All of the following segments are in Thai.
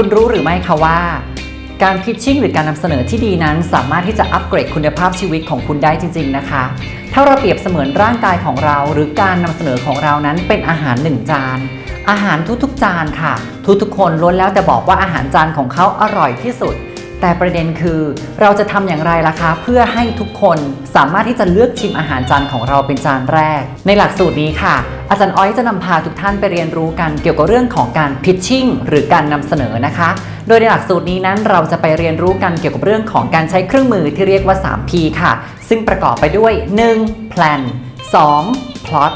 คุณรู้หรือไม่คะว่า การพิชชิ่งหรือการนำเสนอที่ดีนั้น สามารถที่จะอัปเกรดคุณภาพชีวิตของคุณได้จริง ๆ นะคะ ถ้าเราเปรียบเสมือนร่างกายของเรา หรือการนำเสนอของเรานั้นเป็นอาหารหนึ่งจานอาหารทุกๆจานค่ะ ทุกๆคนล้วนแล้วแต่บอกว่าอาหารจานของเขาอร่อยที่สุด แต่ประเด็นคือเราจะทำอย่างไรล่ะคะ เพื่อให้ทุกคนสามารถที่จะเลือกชิมอาหารจานของเราเป็นจานแรก ในหลักสูตรนี้ค่ะ อาจารย์อ้อยจะนำพาทุกท่านไปเรียนรู้กันเกี่ยวกับเรื่องของการพิชชิ่งหรือการนำเสนอนะคะ โดยในหลักสูตรนี้นั้นเราจะไปเรียนรู้กันเกี่ยวกับเรื่องของการใช้เครื่องมือที่เรียกว่า 3P ค่ะ ซึ่งประกอบไปด้วย 1. plan 2. plot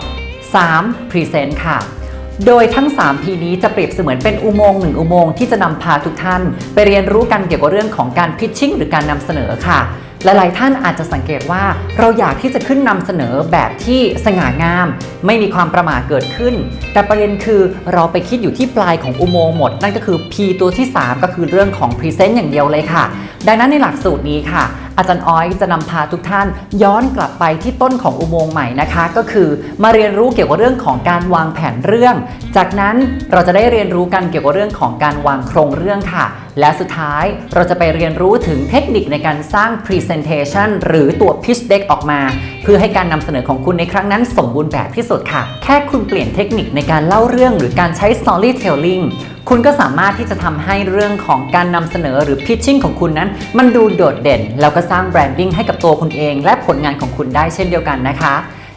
3. present ค่ะ โดยทั้ง3 P นี้จะเปรียบเสมือนเป็นอุโมงค์หนึ่งอุโมงค์ที่จะนำพาทุกท่าน ไปเรียนรู้กันเกี่ยวกับเรื่องของการพิชชิ่งหรือการนำเสนอค่ะหลายๆท่านอาจจะสังเกตว่าเราอยากที่จะขึ้นนำเสนอแบบที่สง่างาม ไม่มีความประมาทเกิดขึ้น แต่ประเด็นคือเราไปคิดอยู่ที่ปลายของอุโมงค์หมด นั่นก็คือ P ตัวที่ 3 ก็คือเรื่องของ Present อย่างเดียวเลยค่ะ ดังนั้นในหลักสูตรนี้ค่ะ อาจารย์อ้อยจะนำพาทุกท่าน ย้อนกลับไปที่ต้นของอุโมงค์ใหม่นะคะ ก็คือมาเรียนรู้เกี่ยวกับเรื่องของการวางแผนเรื่อง จากนั้นเราจะได้เรียนรู้กันเกี่ยวกับเรื่องของการวางโครงเรื่องค่ะและสุดท้ายเราจะไปเรียนรู้ถึงเทคนิคในการสร้าง Presentation หรือตัว Pitch Deck ออกมา เพื่อให้การนำเสนอของคุณในครั้งนั้นสมบูรณ์แบบที่สุดค่ะ แค่คุณเปลี่ยนเทคนิคในการเล่าเรื่องหรือการใช้ Storytelling คุณก็สามารถที่จะทำให้เรื่องของการนำเสนอหรือ pitching ของคุณนั้น มันดูโดดเด่น แล้วก็สร้างแบรนดิ้งให้กับตัวคุณเอง และผลงานของคุณได้เช่นเดียวกันนะคะ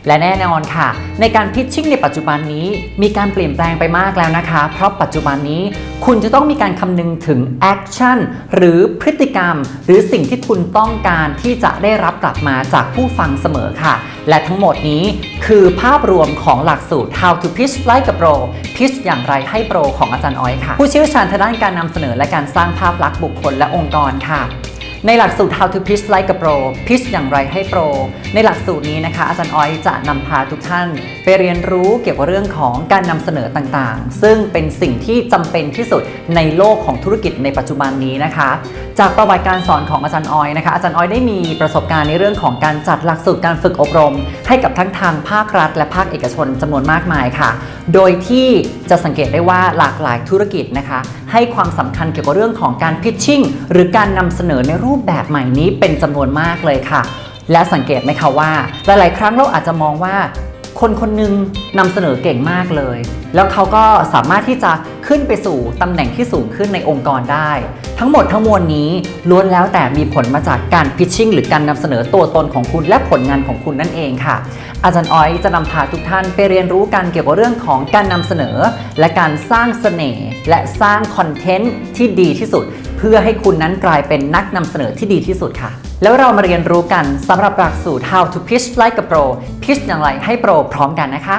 และแน่นอนค่ะ ในการพิชชิ่งในปัจจุบันนี้มีการเปลี่ยนแปลงไปมากแล้วนะคะ เพราะปัจจุบันนี้คุณจะต้องมีการคำนึงถึงแอคชั่นหรือพฤติกรรม หรือสิ่งที่คุณต้องการที่จะได้รับกลับมาจากผู้ฟังเสมอค่ะ และทั้งหมดนี้คือภาพรวมของหลักสูตร How to Pitch Like a Pro Pitch อย่างไรให้โปรของอาจารย์อ้อยค่ะ ผู้เชี่ยวชาญทางด้านการนำเสนอและการสร้างภาพลักษณ์บุคคลและองค์กรค่ะ ในหลักสูตร How to Pitch Like a Pro Pitch อย่างไรให้โปร ในหลักสูตรนี้นะคะ อาจารย์อ้อยจะนำพาทุกท่าน ไปเรียนรู้เกี่ยวกับเรื่องของการนำเสนอต่างๆ ซึ่งเป็นสิ่งที่จำเป็นที่สุดในโลกของธุรกิจในปัจจุบันนี้นะคะจากประวัติการสอนของอาจารย์ออยนะคะ อาจารย์ออยได้มีประสบการณ์ในเรื่องของการจัดหลักสูตรการฝึกอบรม ให้กับทั้งทางภาครัฐ และภาคเอกชนจำนวนมากมายค่ะ โดยที่จะสังเกตได้ว่าหลากหลายธุรกิจนะคะ ให้ความสำคัญเกี่ยวกับเรื่องของการพิชชิ่งหรือการนำเสนอในรูปแบบใหม่นี้เป็นจำนวนมากเลยค่ะและสังเกตไหมคะว่า หลาย ๆ ครั้งเราอาจจะมองว่า คนคนหนึงนำเสนอเก่งมากเลย แล้วเขาก็สามารถที่จะขึ้นไปสู่ตำแหน่งที่สูงขึ้นในองค์กรได้ ทั้งหมดทั้งมวลนี้ล้วนแล้วแต่มีผลมาจากการพิชชิ่งหรือการนำเสนอตัวตนของคุณและผลงานของคุณนั่นเองค่ะ อาจารย์อ้อยจะนำพาทุกท่านไปเรียนรู้กันเกี่ยวกับเรื่องของการนำเสนอ และการสร้างเสน่ห์และสร้างคอนเทนต์ที่ดีที่สุด เพื่อให้คุณนั้นกลายเป็นนักนำเสนอที่ดีที่สุดค่ะ แล้วเรามาเรียนรู้กันสำหรับหลักสูตร How to Pitch Like a Pro Pitch อย่างไรให้โปรพร้อมกันนะคะ